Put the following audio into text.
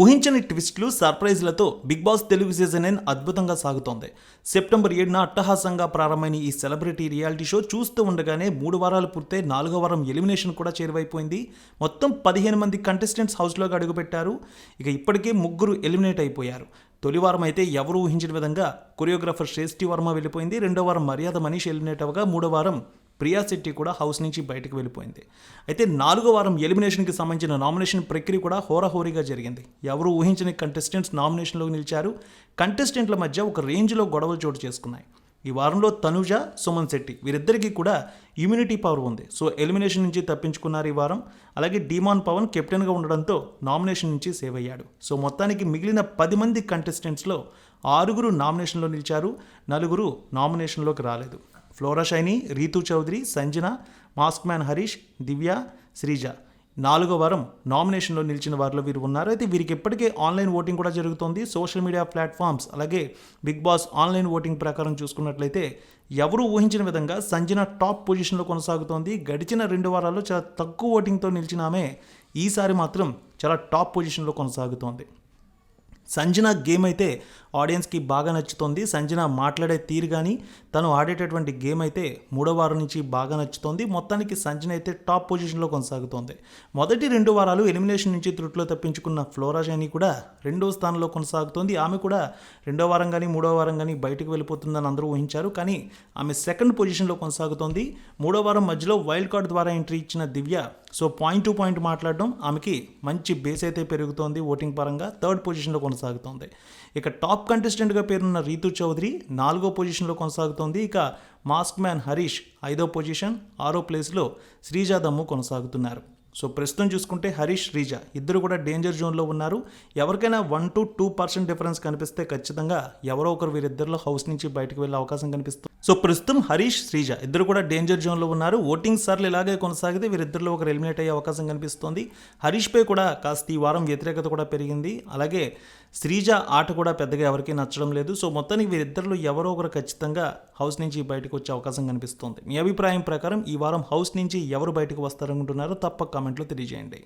ఊహించని ట్విస్ట్లు సర్ప్రైజ్లతో Bigg Boss Telugu season N అద్భుతంగా సాగుతోంది. సెప్టెంబర్ ఏడున అట్టహాసంగా ప్రారంభమైన ఈ సెలబ్రిటీ రియాలిటీ షో చూస్తూ ఉండగానే మూడు వారాలు పూర్తే నాలుగో వారం ఎలిమినేషన్ కూడా చేరువైపోయింది. మొత్తం పదిహేను మంది కంటెస్టెంట్స్ హౌస్లోకి అడుగుపెట్టారు. ఇక ఇప్పటికే ముగ్గురు ఎలిమినేట్ అయిపోయారు. తొలి వారం అయితే ఎవరు ఊహించిన విధంగా కొరియోగ్రాఫర్ శ్రేష్ఠి వర్మ వెళ్ళిపోయింది. రెండో వారం మర్యాద మనీష్ ఎలిమినేట్ అవగా మూడో వారం ప్రియా శెట్టి కూడా హౌస్ నుంచి బయటకు వెళ్ళిపోయింది. అయితే నాలుగో వారం ఎలిమినేషన్కి సంబంధించిన నామినేషన్ ప్రక్రియ కూడా హోరాహోరీగా జరిగింది. ఎవరు ఊహించని కంటెస్టెంట్స్ నామినేషన్లోకి నిలిచారు. కంటెస్టెంట్ల మధ్య ఒక రేంజ్లో గొడవలు చోటు చేసుకున్నాయి. ఈ వారంలో తనుజ సుమన్ శెట్టి వీరిద్దరికీ కూడా ఇమ్యూనిటీ పవర్ ఉంది. సో ఎలిమినేషన్ నుంచి తప్పించుకున్నారు ఈ వారం. అలాగే డీమాన్ పవన్ కెప్టెన్గా ఉండడంతో నామినేషన్ నుంచి సేవ్ అయ్యాడు. సో మొత్తానికి మిగిలిన పది మంది కంటెస్టెంట్స్లో ఆరుగురు నామినేషన్లో నిలిచారు. నలుగురు నామినేషన్లోకి రాలేదు. Flora Shaini Ritu Chowdary Sanjana mask man Harish Divya Sreeja. నాలుగో వారం నామినేషన్లో నిలిచిన వారిలో వీరు ఉన్నారు. అయితే వీరికి ఇప్పటికే ఆన్లైన్ ఓటింగ్ కూడా జరుగుతోంది. సోషల్ మీడియా ప్లాట్ఫామ్స్ అలాగే బిగ్ బాస్ ఆన్లైన్ ఓటింగ్ ప్రకారం చూసుకున్నట్లయితే ఎవరు ఊహించిన విధంగా సంజన టాప్ పొజిషన్లో కొనసాగుతోంది. గడిచిన రెండు వారాల్లో చాలా తక్కువ ఓటింగ్తో నిలిచిన ఆమె ఈసారి మాత్రం చాలా టాప్ పొజిషన్లో కొనసాగుతోంది. సంజన గేమ్ అయితే ఆడియన్స్కి బాగా నచ్చుతోంది. సంజన మాట్లాడే తీరు కానీ తను ఆడేటటువంటి గేమ్ అయితే మూడో వారం నుంచి బాగా నచ్చుతోంది. మొత్తానికి సంజన అయితే టాప్ పొజిషన్లో కొనసాగుతోంది. మొదటి రెండు వారాలు ఎలిమినేషన్ నుంచి త్రుట్లో తప్పించుకున్న ఫ్లోరా షైని కూడా రెండో స్థానంలో కొనసాగుతోంది. ఆమె కూడా రెండో వారం కానీ మూడో వారం కానీ బయటకు వెళ్ళిపోతుందని అందరూ ఊహించారు. కానీ ఆమె సెకండ్ పొజిషన్లో కొనసాగుతోంది. మూడో వారం మధ్యలో వైల్డ్ కార్డ్ ద్వారా ఎంట్రీ ఇచ్చిన Divya so point to point మాట్లాడడం ఆమెకి మంచి బేస్ అయితే పెరుగుతోంది ఓటింగ్ పరంగా థర్డ్ పొజిషన్లో కొనసాగుతోంది. ఇక టాప్ కంటెస్టెంట్గా పేరున్న రీతు చౌదరి నాలుగో పొజిషన్లో కొనసాగుతోంది. ఇక మాస్క్ మ్యాన్ హరీష్ ఐదో పొజిషన్ ఆరో ప్లేస్లో శ్రీజాదమ్ము కొనసాగుతున్నారు. సో ప్రస్తుతం చూసుకుంటే హరీష్ శ్రీజా ఇద్దరు కూడా డేంజర్ జోన్లో ఉన్నారు. ఎవరికైనా one two two percent difference కనిపిస్తే ఖచ్చితంగా ఎవరో ఒకరు వీరిద్దరిలో హౌస్ నుంచి బయటకు వెళ్ళే అవకాశం కనిపిస్తుంది. సో ప్రస్తుతం హరీష్ శ్రీజ ఇద్దరు కూడా డేంజర్ జోన్లో ఉన్నారు. ఓటింగ్ సార్లు ఇలాగే కొనసాగితే వీరిద్దరిలో ఒకరు ఎలిమినేట్ అయ్యే అవకాశం కనిపిస్తోంది. హరీష్పై కూడా కాస్త ఈ వారం వ్యతిరేకత కూడా పెరిగింది. అలాగే శ్రీజ ఆట కూడా పెద్దగా ఎవరికీ నచ్చడం లేదు. సో మొత్తానికి వీరిద్దరిలో ఎవరో ఒకరు ఖచ్చితంగా హౌస్ నుంచి బయటకు వచ్చే అవకాశం కనిపిస్తోంది. మీ అభిప్రాయం ప్రకారం ఈ వారం హౌస్ నుంచి ఎవరు బయటకు వస్తారనుకుంటున్నారో తప్పక కామెంట్లో తెలియజేయండి.